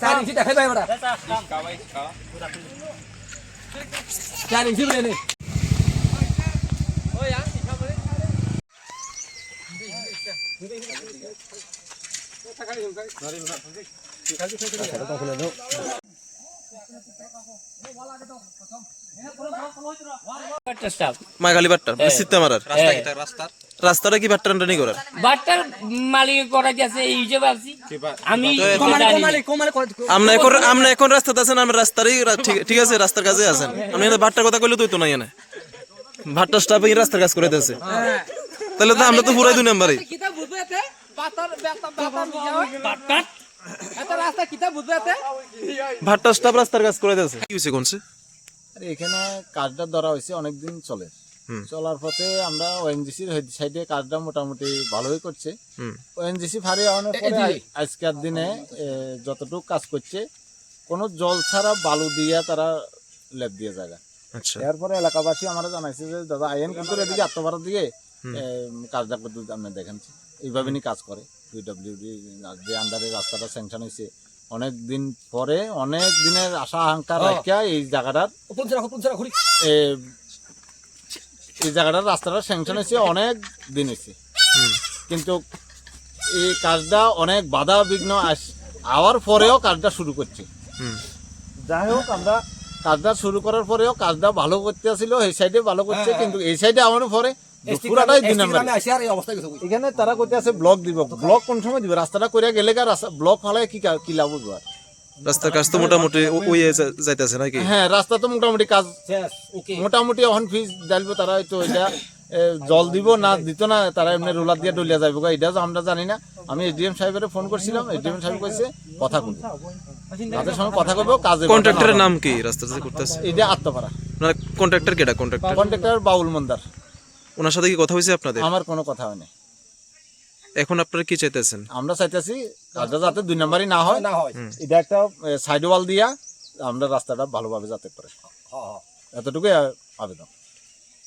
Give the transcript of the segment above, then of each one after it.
Sir ইঞ্চি বলে sir ইঞ্চি বাট্টার রাস্তাটা কি বাট্টার আন্ডানি করার বাট্টার মালিক করা গেছে এই ভাবছি। আমি। আমরা এখন আমরা এখন রাস্তাতে আছেন আমরা রাস্তারই ঠিক- ঠিক আছে রাস্তার কাছে আছেন। এখানে ভাট্টার কথা কইলে তো হইতো না এখানে ভাট্টার স্টাফ এই রাস্তার কাজ করে দিয়েছে তাহলে তো আমরা তো পুরাই দুই নাম্বারই। বুঝবে এতে রাস্তা কিতা বুঝবে এতে? ভাট্টার স্টাফ রাস্তার কাজ করে দিয়েছে। কি হয়েছে কোনছে আর এখানে কাজটা ধরা হয়েছে অনেকদিন চলে। চলার পথে আমরা ওএনজিসির সাইডে কাজটা মোটামুটি ভালোই করছে। ওএনজিসি পরে আজকের দিনে যতটুকু কাজ করছে কোনো জল ছাড়া বালু দিয়ে তারা লেপ দিয়ে জায়গা। আচ্ছা। এরপরে এলাকাবাসী আমরা জানাইছে যে দাদা আইন কিন্তু এদিকে আত্মভারত দিয়ে কাজটা করতে আপনি দেখেন। এইভাবে নি কাজ করে। পিডব্লিউডি যে আন্ডারে রাস্তাটা স্যাংশন হয়েছে অনেক দিন পরে অনেক দিনের আশা আকাঙ্ক্ষা রাখিয়া এই জায়গাটার এই জায়গাটার রাস্তাটা স্যাংশন হয়েছে অনেক দিন হয়েছে। কিন্তু এই কাজটা অনেক বাধা বিঘ্ন আস- আওয়ার পরেও কাজটা শুরু করছে। যাই হোক আমরা কাজটা শুরু করার পরেও কাজটা ভালো করতে আসছিল এই সাইডে ভালো করছে কিন্তু এই সাইডে আমার পরে। এখানে তারা করতে আছে ব্লক দিব। ব্লক কোন সময় দিবে? রাস্তাটা করে গেলে গা ব্লক ফালায় কি কি লাভ আর? রাস্তার কাজ তো মোটামুটি ওই যাইতেছে নাকি? হ্যাঁ রাস্তা তো মোটামুটি কাজ মোটামুটি এখন ফিস ডালবো তারা হয়তো এটা জল দিব না দিত না তারা এমনি রোলার দিয়ে ডলিয়া যাইব এটা তো আমরা জানি না। আমি এসডিএম সাহেবের ফোন করছিলাম এসডিএম সাহেব কইছে কথা কইবে। তাদের সঙ্গে কথা কইবো কাজে কন্ট্রাক্টরের নাম কি? রাস্তা করতেছে? এটা আত্মপাড়া। না কন্ট্রাক্টর কেটা কন্ট্রাক্টর কন্ট্রাক্টর বাউল মন্দার। ওনার সাথে কি কথা হয়েছে আপনাদের? আমার কোনো কথা হয়নি। এখন আপনারা কি চাইতেছেন? আমরা চাইতেছি কাজটা যাতে দুই নাম্বারই না হয়। না হয়। এটা একটা সাইড ওয়াল দিয়া আমরা রাস্তাটা ভালোভাবে যাতে পারে। এতটুকুই আ- আবেদন।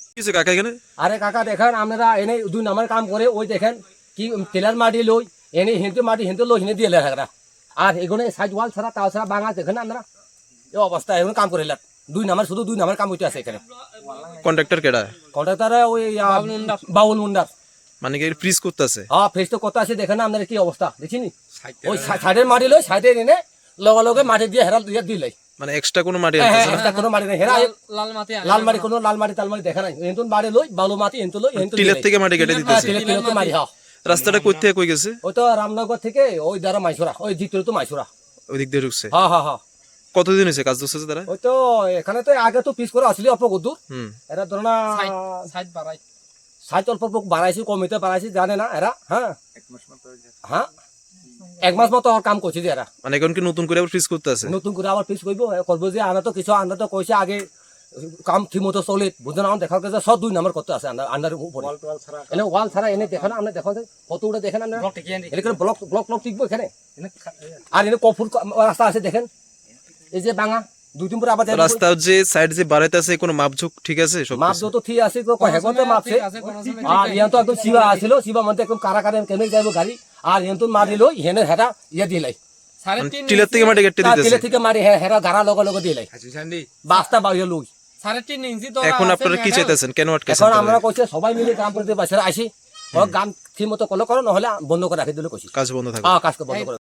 কি হয়েছে কাকা এখানে? আরে কাকা দেখেন আপনারা এনে দুই নাম্বার কাম করে ওই দেখেন কি তেলার মাটি লই এনে হিন্দু মাটি হিন্দু লই হিনে দিয়ে লেখা আর এগুলো সাইড ওয়াল ছাড়া তাও ছাড়া বাঙা দেখেন আপনারা? এই অবস্থা এখন কাম করে দুই নাম্বার শুধু দুই নাম্বার কাম হইতে আছে এখানে। কন্ট্রাক্টর কেডা? কন্ট্রাক্টর ওই বাউল মুন্ডার। মানে কি ফ্রিজ করতেছে? হ্যাঁ ফ্রেশ তো কত আছে দেখেন না আপনার কি অবস্থা দেখিনি? ওই সাইডের মাটি লই সাইডে এনে লগে লগে মাটি দিয়ে হেরাল দিয়ে দিলে। মানে এক্সট্রা কোনো মাটি হ্যাঁ আনতেছে না? একটা কোনো মাটি নেই হেরা লাল মাটি লাল মাটি কোনো লাল মাটি তাল মাটি দেখা নাই। এন্তন বাড়ি লই বালু মাটি এন্ত লই এন্ত টিলের থেকে মাটি কেটে দিতেছে। তিলের তো মাটি হ্যাঁ। রাস্তাটা কই থেকে কই গেছে? ওই তো রামনগর থেকে ওই দ্বারা মাইসুরা ওই দ্বিতীয় তো মাইসুরা। ওই দিক দিয়ে ঢুকছে? হ্যাঁ হ্যাঁ হ্যাঁ। কতদিন হয়েছে কাজ করতেছে তারা? ওই তো এখানে তো আগে তো পিস করে আসলি অল্প কদ্দুর এরা ধরো না সাইজ অল্প অল্প বাড়াইছি কমিতে বাড়াইছি জানে না এরা হ্যাঁ? হ্যাঁ এক মাস মতো কাম করছি যে এরা। মানে এখন কি নতুন করে আবার ফ্রিজ করতেছে নতুন করে আবার পিস করব করব যে আনা তো কিছু আনা তো কইছে আগে কাম ঠিক মতো চলে বুঝতে না দেখা গেছে সব দুই নাম্বার কত আছে আন্ডার উপরে। এনে ওয়াল ছাড়া এনে দেখেন আপনি দেখেন কত উঠে দেখেন এখানে ব্লক ব্লক ব্লক টিকবো এখানে? আর এনে কফুর রাস্তা আছে দেখেন। এই যে বাঙা দুই দিন পরে আবার। রাস্তা যে সাইড যে বাড়াইতেছে কোনো মাপঝোক ঠিক আছে সব মাপ যত ঠিক আছে তো হেগতে মাপছে আর ইয়ান তো একদম শিবা আছিল শিবা মধ্যে একদম কারা কারা কেমন যাইব গাড়ি। আর ইয়ান তো মারি লই হেনে হেটা ইয়ে দিলাই টিলের থেকে মাটি কেটে দিতেছে। থেকে মারি হেরা গাড়া লগে লগে দিলাই বাস্তা বাইরে লই এখন আপনারা কি চাইতেছেন? কেন আটকেছেন এখন আমরা কইছে সবাই মিলে কাম করতে বাসারে আসি। ও গান ঠিক মতো কল করো নহলে বন্ধ করে রাখি দিলে কইছি। কাজ বন্ধ থাকে হ্যাঁ কাজ বন্ধ করে